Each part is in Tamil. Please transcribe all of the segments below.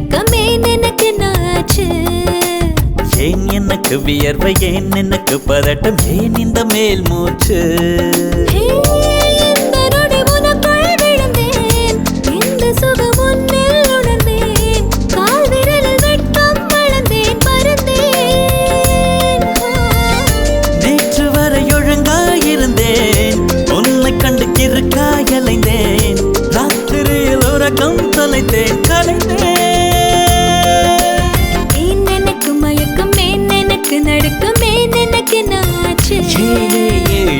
உறக்கமே எனக்கு நாச்சு. ஏன் எனக்கு வியர்வை ஏன் எனக்கு பதட்டம் ஏன் இந்த மேல் மூச்சு? நடுக்கு நடுக்குமே நடுக்கம் நாச்சு.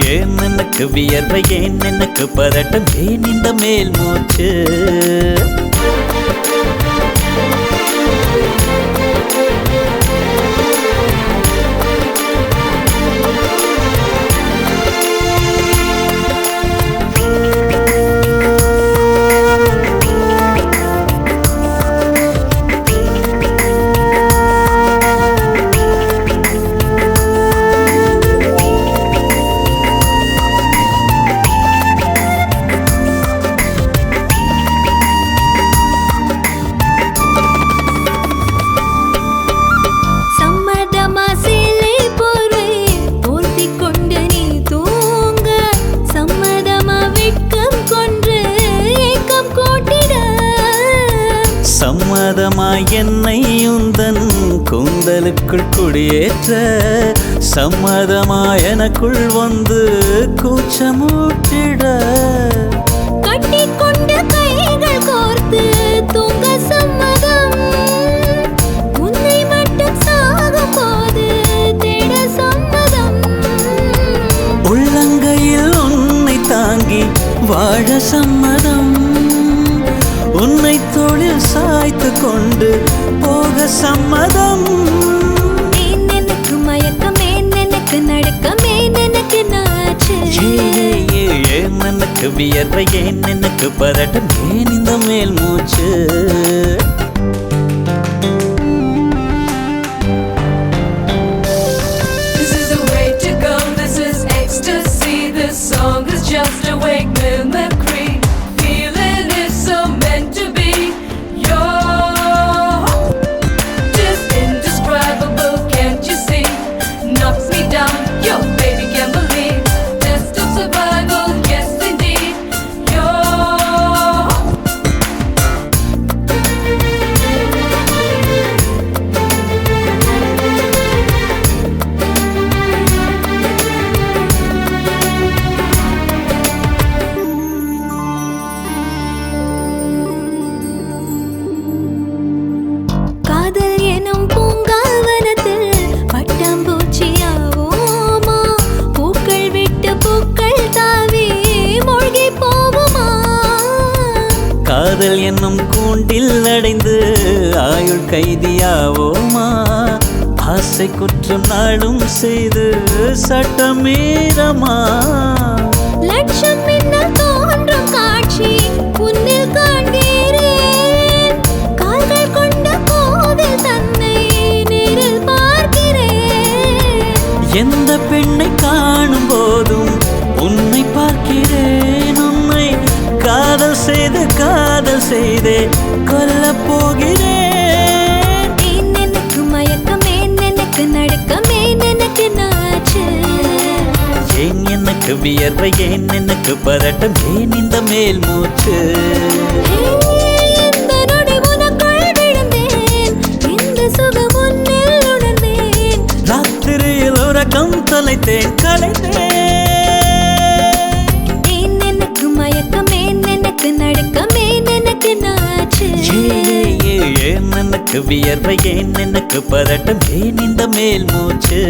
ஏன் எனக்கு வியர்வை ஏன் எனக்கு பதட்டம் ஏன் இந்த மேல் மூச்சு. என்னை உந்தன் கூந்தலுக்குள் குடியேற்ற சம்மதமாய் எனக்குள் வந்து கூச்சமூட்டிட. கட்டிக்கொண்டு கைகள் கோர்த்து தூங்க சம்மதம். உன்னை மட்டும் சாகும் போது தேட சம்மதம். உள்ளங்கையில் உன்னை தாங்கி வாழ சம்மதம். கொண்டு போக சம்மதம். எனக்கு மயக்கம் எனக்கு நடுக்கம் எனக்கு நாச்சு. ஏன் எனக்கு வியர்வை ஏன் எனக்கு பதட்டம் ஏன் இந்த மேல் மூச்சு? காதல் என்னும் கூண்டில் அடைந்து ஆயுள் கைதியாவோமா ஆசை குற்றம் நாளும் செய்து சட்டமீறமா லட்சம் என்ன தோன்றும் காட்சி செய்து காதல் செய்தே கொல்லப் போகிறேன். எனக்கு மயக்கம் எனக்கு நடுக்கம் எனக்கு நாச்சு. ஏன் எனக்கு வியர்வை ஏன் எனக்கு பதட்டம் ஏன் இந்த மேல் மூச்சு. ராத்திரியில் உறக்கம் தொலைத்தேன் கலைந்தேன் ஏன் எனக்கு வியர்வை ஏன் எனக்கு பதட்டம் ஏன் இந்த மேல் மூச்சு